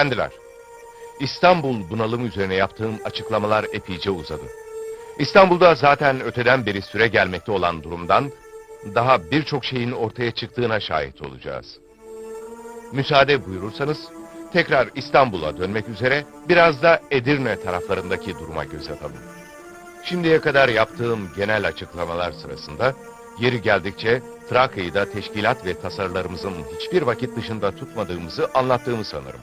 Efendiler, İstanbul bunalım üzerine yaptığım açıklamalar epeyce uzadı. İstanbul'da zaten öteden beri süre gelmekte olan durumdan daha birçok şeyin ortaya çıktığına şahit olacağız. Müsaade buyurursanız tekrar İstanbul'a dönmek üzere biraz da Edirne taraflarındaki duruma göz atalım. Şimdiye kadar yaptığım genel açıklamalar sırasında yeri geldikçe Trakya'yı da teşkilat ve tasarılarımızın hiçbir vakit dışında tutmadığımızı anlattığımı sanırım.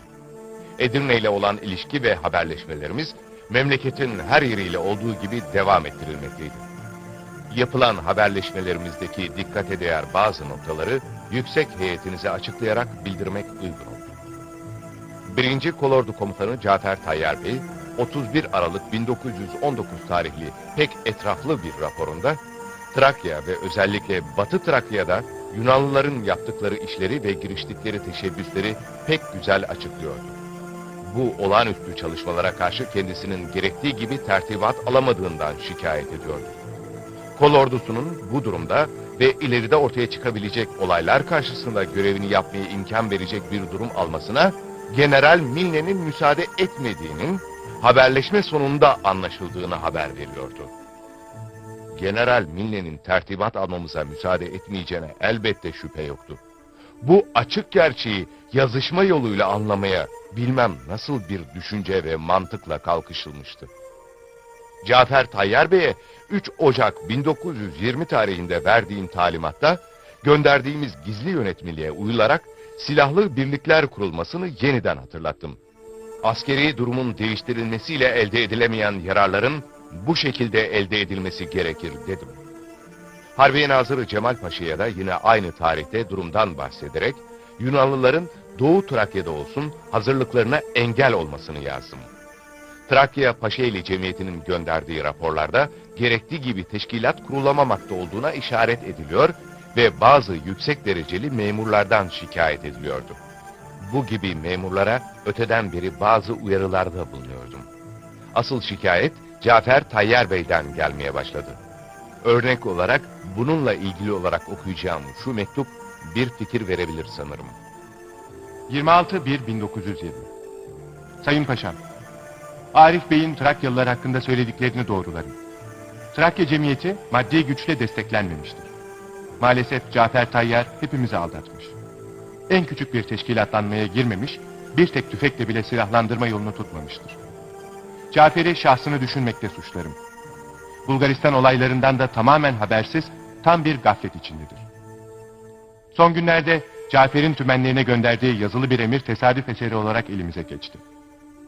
Edirne ile olan ilişki ve haberleşmelerimiz memleketin her yeriyle olduğu gibi devam ettirilmekteydi. Yapılan haberleşmelerimizdeki dikkate değer bazı noktaları yüksek heyetinize açıklayarak bildirmek uygun olur. Birinci Kolordu Komutanı Cafer Tayyar Bey, 31 Aralık 1919 tarihli pek etraflı bir raporunda, Trakya ve özellikle Batı Trakya'da Yunanlıların yaptıkları işleri ve giriştikleri teşebbüsleri pek güzel açıklıyordu. Bu olağanüstü çalışmalara karşı kendisinin gerektiği gibi tertibat alamadığından şikayet ediyordu. Kol ordusunun bu durumda ve ileride ortaya çıkabilecek olaylar karşısında görevini yapmaya imkan verecek bir durum almasına General Milne'nin müsaade etmediğinin haberleşme sonunda anlaşıldığını haber veriyordu. General Milne'nin tertibat almamıza müsaade etmeyeceğine elbette şüphe yoktu. Bu açık gerçeği yazışma yoluyla anlamaya bilmem nasıl bir düşünce ve mantıkla kalkışılmıştı. Cafer Tayyar Bey'e 3 Ocak 1920 tarihinde verdiğim talimatta gönderdiğimiz gizli yönetmeliğe uyularak silahlı birlikler kurulmasını yeniden hatırlattım. Askeri durumun değiştirilmesiyle elde edilemeyen yararların bu şekilde elde edilmesi gerekir dedim. Harbiye Nazırı Cemal Paşa'ya da yine aynı tarihte durumdan bahsederek Yunanlıların Doğu Trakya'da olsun hazırlıklarına engel olmasını yazdım. Trakya Paşaeli Cemiyeti'nin gönderdiği raporlarda gerektiği gibi teşkilat kurulamamakta olduğuna işaret ediliyor ve bazı yüksek dereceli memurlardan şikayet ediliyordu. Bu gibi memurlara öteden beri bazı uyarılarda bulunuyordum. Asıl şikayet Cafer Tayyar Bey'den gelmeye başladı. Örnek olarak bununla ilgili olarak okuyacağım şu mektup bir fikir verebilir sanırım. 26.1.1920 Sayın Paşam, Arif Bey'in Trakyalılar hakkında söylediklerini doğrularım. Trakya Cemiyeti maddi güçle desteklenmemiştir. Maalesef Cafer Tayyar hepimizi aldatmış. En küçük bir teşkilatlanmaya girmemiş, bir tek tüfekle bile silahlandırma yolunu tutmamıştır. Cafer'i şahsını düşünmekte suçlarım. Bulgaristan olaylarından da tamamen habersiz, tam bir gaflet içindedir. Son günlerde Cafer'in tümenlerine gönderdiği yazılı bir emir tesadüf eseri olarak elimize geçti.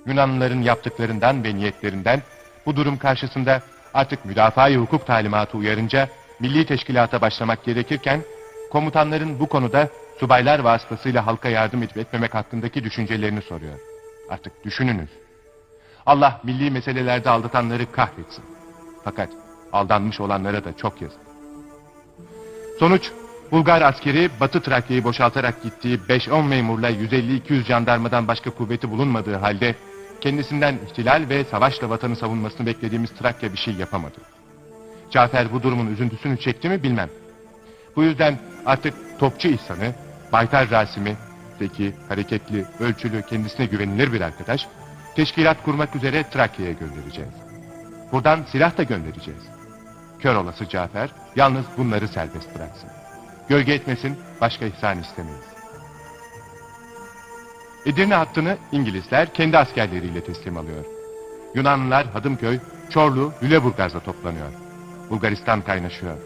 Yunanlıların yaptıklarından ve niyetlerinden bu durum karşısında artık müdafaa hukuk talimatı uyarınca milli teşkilata başlamak gerekirken komutanların bu konuda subaylar vasıtasıyla halka yardım edip etmemek hakkındaki düşüncelerini soruyor. Artık düşününüz. Allah milli meselelerde aldatanları kahretsin. Fakat aldanmış olanlara da çok yazık. Sonuç, Bulgar askeri Batı Trakya'yı boşaltarak gittiği 5-10 memurla 150-200 jandarmadan başka kuvveti bulunmadığı halde kendisinden ihtilal ve savaşla vatanı savunmasını beklediğimiz Trakya bir şey yapamadı. Cafer bu durumun üzüntüsünü çekti mi bilmem. Bu yüzden artık Topçu İhsan'ı, Baytar Rasim'i, zeki, hareketli, ölçülü, kendisine güvenilir bir arkadaş, teşkilat kurmak üzere Trakya'ya göndereceğiz. Buradan silah da göndereceğiz. Kör olası Cafer yalnız bunları serbest bıraksın. Gölge etmesin, başka ihsan istemeyiz. Edirne hattını İngilizler kendi askerleriyle teslim alıyor. Yunanlılar Hadımköy, Çorlu, Lüleburgaz'da toplanıyor. Bulgaristan kaynaşıyor.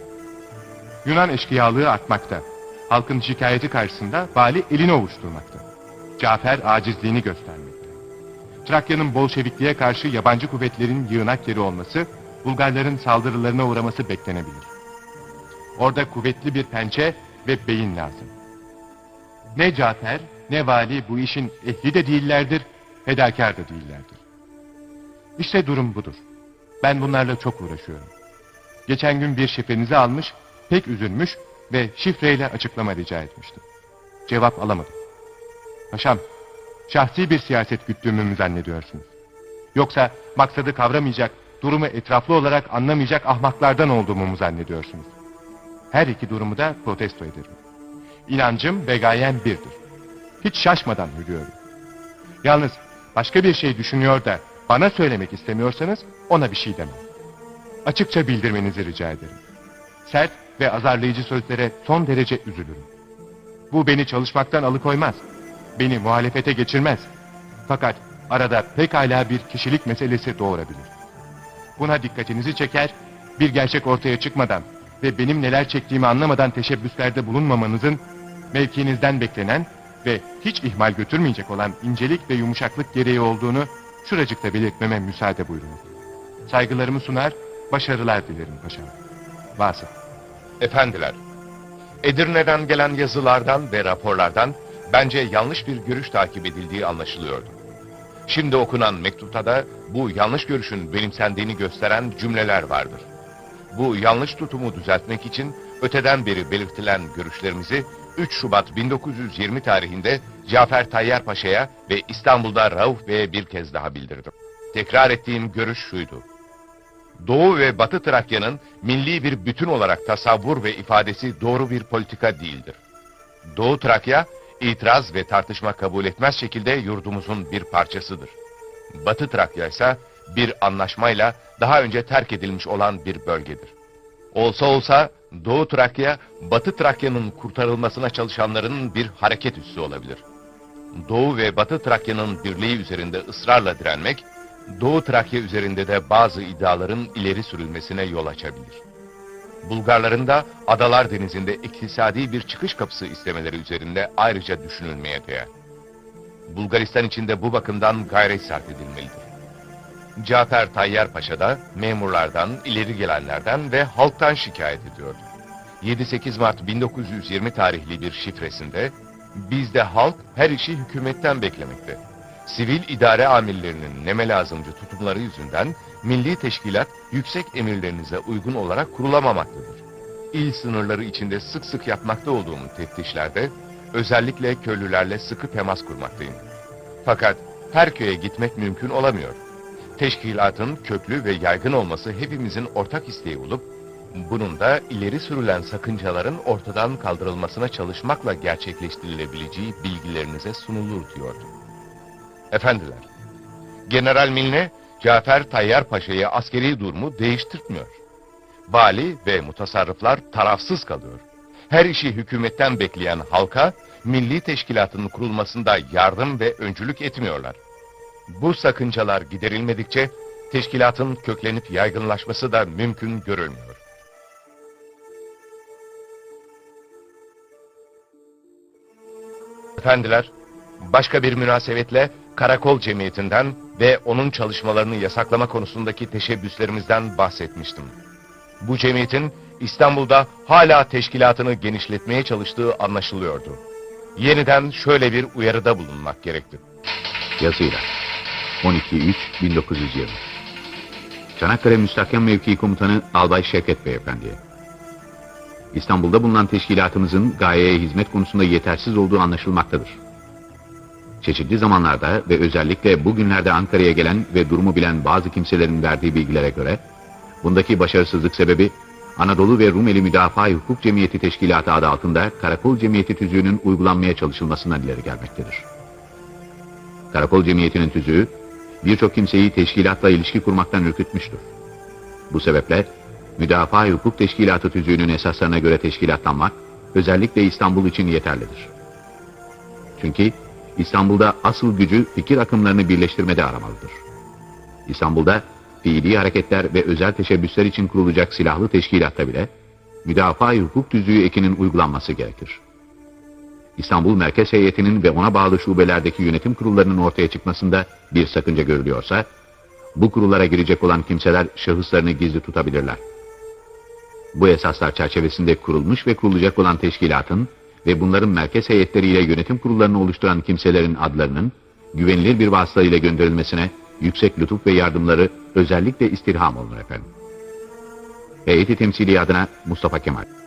Yunan eşkıyalığı artmakta. Halkın şikayeti karşısında vali elini ovuşturmakta. Cafer acizliğini göstermekte. Trakya'nın Bolşevikliğe karşı yabancı kuvvetlerin yığınak yeri olması, Bulgarların saldırılarına uğraması beklenebilir. Orada kuvvetli bir pençe ve beyin lazım. Ne Cafer ne vali bu işin ehli de değillerdir, fedakar da değillerdir. İşte durum budur. Ben bunlarla çok uğraşıyorum. Geçen gün bir şifrenizi almış, pek üzülmüş ve şifreyle açıklama rica etmiştim. Cevap alamadım. Paşam, şahsi bir siyaset güttüğümü mü zannediyorsunuz? Yoksa maksadı kavramayacak, durumu etraflı olarak anlamayacak ahmaklardan olduğumu mu zannediyorsunuz? Her iki durumu da protesto ederim. İnancım ve gayem birdir. Hiç şaşmadan yürüyorum. Yalnız başka bir şey düşünüyor da bana söylemek istemiyorsanız ona bir şey demem. Açıkça bildirmenizi rica ederim. Sert ve azarlayıcı sözlere son derece üzülürüm. Bu beni çalışmaktan alıkoymaz. Beni muhalefete geçirmez. Fakat arada pekala bir kişilik meselesi doğurabilir. Buna dikkatinizi çeker, bir gerçek ortaya çıkmadan ve benim neler çektiğimi anlamadan teşebbüslerde bulunmamanızın mevkinizden beklenen ve hiç ihmal götürmeyecek olan incelik ve yumuşaklık gereği olduğunu şuracıkta belirtmeme müsaade buyurunuz. Saygılarımı sunar, başarılar dilerim paşam. Vasıf. Efendiler, Edirne'den gelen yazılardan ve raporlardan bence yanlış bir görüş takip edildiği anlaşılıyordu. Şimdi okunan mektupta da bu yanlış görüşün benimsendiğini gösteren cümleler vardır. Bu yanlış tutumu düzeltmek için öteden beri belirtilen görüşlerimizi 3 Şubat 1920 tarihinde Cafer Tayyar Paşa'ya ve İstanbul'da Rauf Bey'e bir kez daha bildirdim. Tekrar ettiğim görüş şuydu. Doğu ve Batı Trakya'nın milli bir bütün olarak tasavvur ve ifadesi doğru bir politika değildir. Doğu Trakya, itiraz ve tartışma kabul etmez şekilde yurdumuzun bir parçasıdır. Batı Trakya ise bir anlaşmayla daha önce terk edilmiş olan bir bölgedir. Olsa olsa Doğu Trakya, Batı Trakya'nın kurtarılmasına çalışanların bir hareket üssü olabilir. Doğu ve Batı Trakya'nın birliği üzerinde ısrarla direnmek, Doğu Trakya üzerinde de bazı iddiaların ileri sürülmesine yol açabilir. Bulgarların da Adalar Denizi'nde iktisadi bir çıkış kapısı istemeleri üzerinde ayrıca düşünülmeye değer. Bulgaristan için de bu bakımdan gayret sarf edilmelidir. Cafer Tayyar Paşa da memurlardan, ileri gelenlerden ve halktan şikayet ediyordu. 7-8 Mart 1920 tarihli bir şifresinde, bizde halk her işi hükümetten beklemekte. Sivil idare amirlerinin neme lazımcı tutumları yüzünden milli teşkilat yüksek emirlerinize uygun olarak kurulamamaktadır. İl sınırları içinde sık sık yapmakta olduğum teftişlerde özellikle köylülerle sıkı temas kurmaktayım. Fakat her köye gitmek mümkün olamıyor. Teşkilatın köklü ve yaygın olması hepimizin ortak isteği olup, bunun da ileri sürülen sakıncaların ortadan kaldırılmasına çalışmakla gerçekleştirilebileceği bilgilerinize sunulur diyordu. Efendiler, General Milne, Cafer Tayyar Paşa'ya askeri durumu değiştirtmiyor. Vali ve mutasarrıflar tarafsız kalıyor. Her işi hükümetten bekleyen halka, milli teşkilatın kurulmasında yardım ve öncülük etmiyorlar. Bu sakıncalar giderilmedikçe, teşkilatın köklenip yaygınlaşması da mümkün görülmüyor. Efendiler, başka bir münasebetle Karakol Cemiyeti'nden ve onun çalışmalarını yasaklama konusundaki teşebbüslerimizden bahsetmiştim. Bu cemiyetin İstanbul'da hala teşkilatını genişletmeye çalıştığı anlaşılıyordu. Yeniden şöyle bir uyarıda bulunmak gerekti. Yazıyla 12.3.1920 Çanakkale Müstahkem Mevkii Komutanı Albay Şevket Beyefendi'ye İstanbul'da bulunan teşkilatımızın gayeye hizmet konusunda yetersiz olduğu anlaşılmaktadır. Çeşitli zamanlarda ve özellikle bugünlerde Ankara'ya gelen ve durumu bilen bazı kimselerin verdiği bilgilere göre, bundaki başarısızlık sebebi Anadolu ve Rumeli Müdafaa Hukuk Cemiyeti Teşkilatı adı altında Karakol Cemiyeti tüzüğünün uygulanmaya çalışılmasından ileri gelmektedir. Karakol Cemiyeti'nin tüzüğü birçok kimseyi teşkilatla ilişki kurmaktan ürkütmüştür. Bu sebeple Müdafaa Hukuk Teşkilatı tüzüğünün esaslarına göre teşkilatlanmak özellikle İstanbul için yeterlidir. Çünkü İstanbul'da asıl gücü fikir akımlarını birleştirmede aramalıdır. İstanbul'da fiili hareketler ve özel teşebbüsler için kurulacak silahlı teşkilatta bile müdafaa hukuk tüzüğü ekinin uygulanması gerekir. İstanbul Merkez Heyeti'nin ve ona bağlı şubelerdeki yönetim kurullarının ortaya çıkmasında bir sakınca görülüyorsa, bu kurullara girecek olan kimseler şahıslarını gizli tutabilirler. Bu esaslar çerçevesinde kurulmuş ve kurulacak olan teşkilatın ve bunların merkez heyetleriyle yönetim kurullarını oluşturan kimselerin adlarının güvenilir bir vasıta ile gönderilmesine yüksek lütuf ve yardımları özellikle istirham olunur efendim. Heyeti temsili adına Mustafa Kemal.